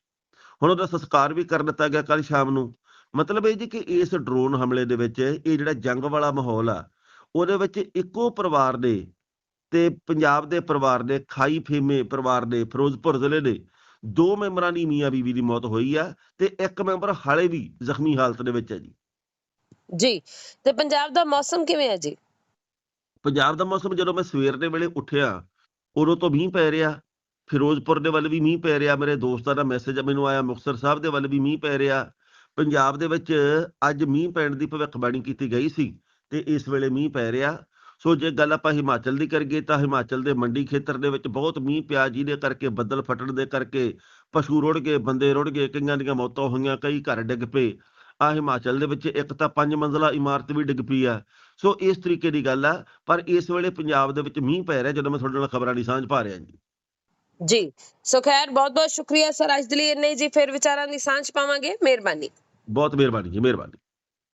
ਹੁਣ ਉਹਦਾ ਸੰਸਕਾਰ ਵੀ ਕਰ ਦਿੱਤਾ ਗਿਆ ਕੱਲ ਸ਼ਾਮ ਨੂੰ। ਮਤਲਬ ਇਹ ਜੀ ਕਿ ਇਸ ਡਰੋਨ ਹਮਲੇ ਦੇ ਵਿੱਚ ਇਹ ਜਿਹੜਾ ਜੰਗ ਵਾਲਾ ਮਾਹੌਲ ਆ, ਉਹਦੇ ਵਿੱਚ ਇੱਕੋ ਪਰਿਵਾਰ ਦੇ ਤੇ ਪੰਜਾਬ ਦੇ ਪਰਿਵਾਰ ਦੇ, ਖਾਈ ਫੇਮੇ ਪਰਿਵਾਰ ਦੇ, ਫਿਰੋਜ਼ਪੁਰ ਜ਼ਿਲ੍ਹੇ ਦੇ ਦੋ ਮੈਂਬਰਾਂ ਦੀ ਮੀਆਂ ਬੀਵੀ ਦੀ ਮੌਤ ਹੋਈ ਆ ਤੇ ਇੱਕ ਮੈਂਬਰ ਹਾਲੇ ਵੀ ਜ਼ਖਮੀ ਹਾਲਤ ਦੇ ਵਿੱਚ ਹੈ ਜੀ। ਜੀ ਤੇ ਪੰਜਾਬ ਦਾ ਮੌਸਮ ਕਿਵੇਂ ਹੈ ਜੀ? ਪੰਜਾਬ ਦਾ ਮੌਸਮ ਜਦੋਂ ਮੈਂ ਸਵੇਰ ਦੇ ਵੇਲੇ ਉੱਠਿਆ ਉਦੋਂ ਤੋਂ ਮੀਂਹ ਪੈ ਰਿਹਾ ਫਿਰੋਜ਼ਪੁਰ ਦੇ ਵੱਲ ਵੀ ਮੀਂਹ ਪੈ ਰਿਹਾ ਮੇਰੇ ਦੋਸਤਾਂ ਦਾ ਮੈਸੇਜ ਮੈਨੂੰ ਆਇਆ ਮੁਕਤਸਰ ਸਾਹਿਬ ਦੇ ਵੱਲ ਵੀ ਮੀਂਹ ਪੈ ਰਿਹਾ। ਪੰਜਾਬ ਦੇ ਵਿੱਚ ਅੱਜ ਮੀਂਹ ਪੈਣ ਦੀ ਭਵਿੱਖਬਾਣੀ ਕੀਤੀ ਗਈ ਸੀ ਤੇ ਇਸ ਵੇਲੇ ਮੀਂਹ ਪੈ ਰਿਹਾ। ਸੋ ਜੇ ਗੱਲ ਆਪਾਂ ਹਿਮਾਚਲ ਦੀ ਕਰੀਏ ਤਾਂ ਹਿਮਾਚਲ ਦੇ ਮੰਡੀ ਖੇਤਰ ਦੇ ਵਿੱਚ ਬਹੁਤ ਮੀਂਹ ਪਿਆ ਜਿਹਦੇ ਕਰਕੇ ਬੱਦਲ ਫਟਣ ਦੇ ਕਰਕੇ ਪਸ਼ੂ ਰੁੜ ਗਏ ਬੰਦੇ ਰੁੜ ਗਏ ਕਈਆਂ ਦੀਆਂ ਮੌਤਾਂ ਹੋਈਆਂ ਕਈ ਘਰ ਡਿੱਗ ਪਏ। ਆ ਹਿਮਾਚਲ ਦੇ ਵਿੱਚ ਇੱਕ ਤਾਂ ਪੰਜ ਮੰਜ਼ਲਾ ਇਮਾਰਤ ਵੀ ਡਿੱਗ ਪਈ ਆ। ਸੋ ਇਸ ਤਰੀਕੇ ਦੀ ਗੱਲ ਆ ਪਰ ਇਸ ਵੇਲੇ ਪੰਜਾਬ ਦੇ ਵਿੱਚ ਮੀਂਹ ਪੈ ਰਿਹਾ ਜਦੋਂ ਮੈਂ ਤੁਹਾਡੇ ਨਾਲ ਖਬਰਾਂ ਦੀ ਸਾਂਝ ਪਾ ਰਿਹਾ ਜੀ। ਜੀ ਸੋ ਖੈਰ ਬਹੁਤ ਬਹੁਤ ਸ਼ੁਕਰੀਆ ਸਰ ਅੱਜ ਦੇ ਲਈ ਇੰਨੇ ਜੀ ਫਿਰ ਵਿਚਾਰਾਂ ਦੀ ਸਾਂਝ ਪਾਵਾਂਗੇ। ਮਿਹਰਬਾਨੀ। ਬਹੁਤ ਮਿਹਰਬਾਨੀ ਜੀ ਮਿਹਰਬਾਨੀ।